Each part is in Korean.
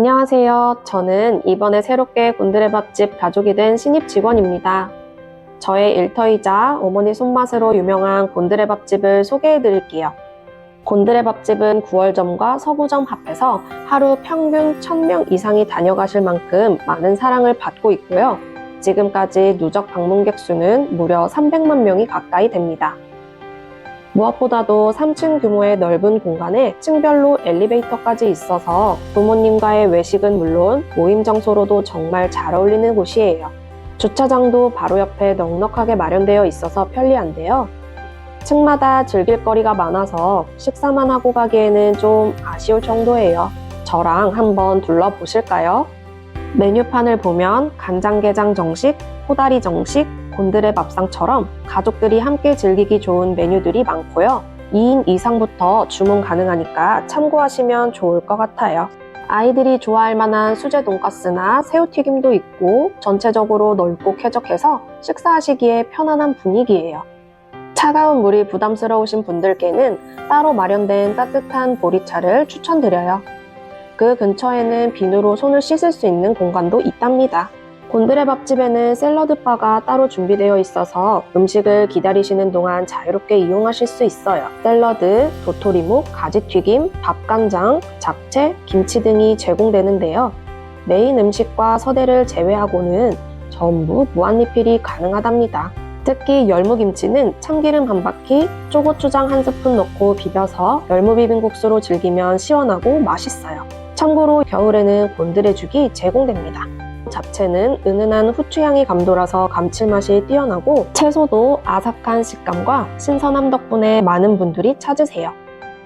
안녕하세요. 저는 이번에 새롭게 곤드레밥집 가족이 된 신입 직원입니다. 저의 일터이자 어머니 손맛으로 유명한 곤드레밥집을 소개해 드릴게요. 곤드레밥집은 9월점과 서구점 합해서 하루 평균 1000명 이상이 다녀가실 만큼 많은 사랑을 받고 있고요. 지금까지 누적 방문객 수는 무려 300만 명이 가까이 됩니다. 무엇보다도 3층 규모의 넓은 공간에 층별로 엘리베이터까지 있어서 부모님과의 외식은 물론 모임 장소로도 정말 잘 어울리는 곳이에요. 주차장도 바로 옆에 넉넉하게 마련되어 있어서 편리한데요. 층마다 즐길 거리가 많아서 식사만 하고 가기에는 좀 아쉬울 정도예요. 저랑 한번 둘러보실까요? 메뉴판을 보면 간장게장 정식, 호다리 정식, 곤드레 밥상처럼 가족들이 함께 즐기기 좋은 메뉴들이 많고요. 2인 이상부터 주문 가능하니까 참고하시면 좋을 것 같아요. 아이들이 좋아할 만한 수제 돈가스나 새우튀김도 있고 전체적으로 넓고 쾌적해서 식사하시기에 편안한 분위기예요. 차가운 물이 부담스러우신 분들께는 따로 마련된 따뜻한 보리차를 추천드려요. 그 근처에는 비누로 손을 씻을 수 있는 공간도 있답니다. 곤드레 밥집에는 샐러드 바가 따로 준비되어 있어서 음식을 기다리시는 동안 자유롭게 이용하실 수 있어요. 샐러드, 도토리묵, 가지튀김, 밥간장, 잡채, 김치 등이 제공되는데요. 메인 음식과 서대를 제외하고는 전부 무한리필이 가능하답니다. 특히 열무김치는 참기름 한 바퀴, 초고추장 한 스푼 넣고 비벼서 열무비빔국수로 즐기면 시원하고 맛있어요. 참고로 겨울에는 곤드레죽이 제공됩니다. 잡채는 은은한 후추향이 감돌아서 감칠맛이 뛰어나고 채소도 아삭한 식감과 신선함 덕분에 많은 분들이 찾으세요.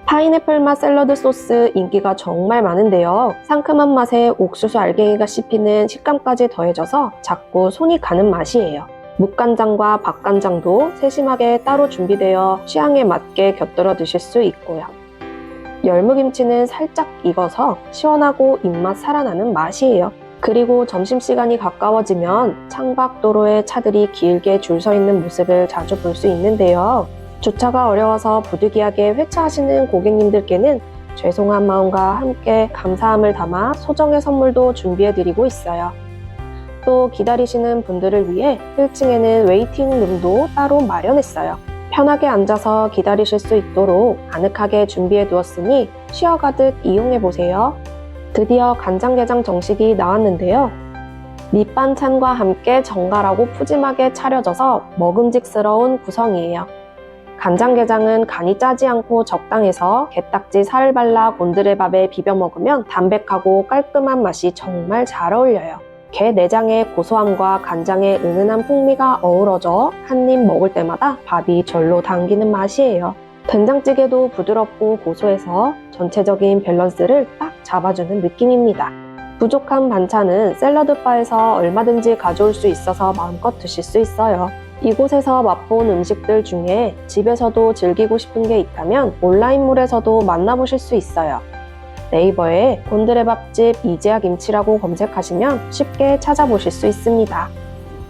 파인애플 맛 샐러드 소스 인기가 정말 많은데요. 상큼한 맛에 옥수수 알갱이가 씹히는 식감까지 더해져서 자꾸 손이 가는 맛이에요. 묵간장과 밥간장도 세심하게 따로 준비되어 취향에 맞게 곁들여 드실 수 있고요. 열무김치는 살짝 익어서 시원하고 입맛 살아나는 맛이에요. 그리고 점심시간이 가까워지면 창밖도로에 차들이 길게 줄 서 있는 모습을 자주 볼 수 있는데요. 주차가 어려워서 부득이하게 회차하시는 고객님들께는 죄송한 마음과 함께 감사함을 담아 소정의 선물도 준비해드리고 있어요. 또 기다리시는 분들을 위해 1층에는 웨이팅 룸도 따로 마련했어요. 편하게 앉아서 기다리실 수 있도록 아늑하게 준비해 두었으니 쉬어가듯 이용해 보세요. 드디어 간장게장 정식이 나왔는데요. 밑반찬과 함께 정갈하고 푸짐하게 차려져서 먹음직스러운 구성이에요. 간장게장은 간이 짜지 않고 적당해서 게딱지 살을 발라 곤드레밥에 비벼 먹으면 담백하고 깔끔한 맛이 정말 잘 어울려요. 게 내장의 고소함과 간장의 은은한 풍미가 어우러져 한 입 먹을 때마다 밥이 절로 당기는 맛이에요. 된장찌개도 부드럽고 고소해서 전체적인 밸런스를 딱 잡아주는 느낌입니다. 부족한 반찬은 샐러드 바에서 얼마든지 가져올 수 있어서 마음껏 드실 수 있어요. 이곳에서 맛본 음식들 중에 집에서도 즐기고 싶은 게 있다면 온라인몰에서도 만나보실 수 있어요. 네이버에 곤드레밥집 이재아 김치라고 검색하시면 쉽게 찾아보실 수 있습니다.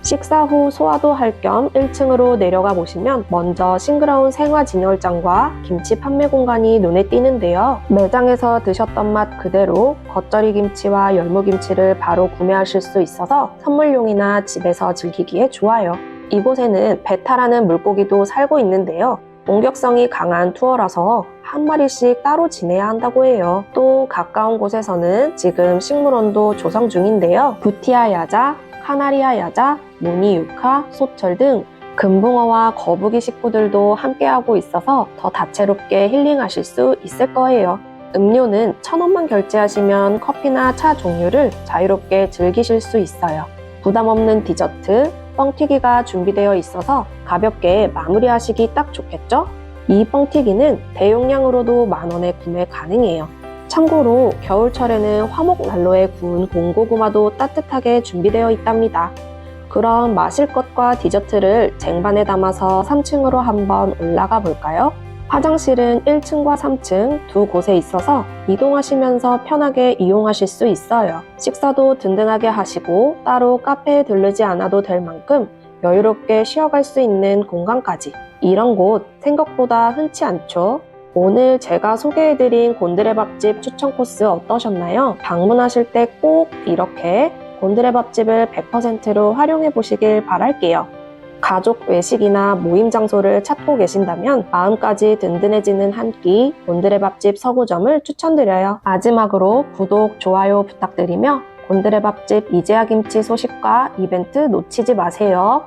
식사 후 소화도 할 겸 1층으로 내려가 보시면 먼저 싱그러운 생화 진열장과 김치 판매 공간이 눈에 띄는데요. 매장에서 드셨던 맛 그대로 겉절이 김치와 열무김치를 바로 구매하실 수 있어서 선물용이나 집에서 즐기기에 좋아요. 이곳에는 베타라는 물고기도 살고 있는데요. 공격성이 강한 투어라서 한 마리씩 따로 지내야 한다고 해요. 또 가까운 곳에서는 지금 식물원도 조성 중인데요. 부티아 야자, 카나리아 야자, 무늬유카, 소철 등 금붕어와 거북이 식구들도 함께하고 있어서 더 다채롭게 힐링하실 수 있을 거예요. 음료는 천 원만 결제하시면 커피나 차 종류를 자유롭게 즐기실 수 있어요. 부담 없는 디저트, 뻥튀기가 준비되어 있어서 가볍게 마무리하시기 딱 좋겠죠? 이 뻥튀기는 대용량으로도 만원에 구매 가능해요. 참고로 겨울철에는 화목 난로에 구운 공고구마도 따뜻하게 준비되어 있답니다. 그럼 마실 것과 디저트를 쟁반에 담아서 3층으로 한번 올라가 볼까요? 화장실은 1층과 3층 두 곳에 있어서 이동하시면서 편하게 이용하실 수 있어요. 식사도 든든하게 하시고 따로 카페에 들르지 않아도 될 만큼 여유롭게 쉬어갈 수 있는 공간까지. 이런 곳 생각보다 흔치 않죠? 오늘 제가 소개해드린 곤드레밥집 추천 코스 어떠셨나요? 방문하실 때 꼭 이렇게 곤드레밥집을 100%로 활용해 보시길 바랄게요. 가족 외식이나 모임 장소를 찾고 계신다면 마음까지 든든해지는 한 끼 곤드레밥집 서구점을 추천드려요. 마지막으로 구독, 좋아요 부탁드리며 곤드레밥집 이재아 김치 소식과 이벤트 놓치지 마세요.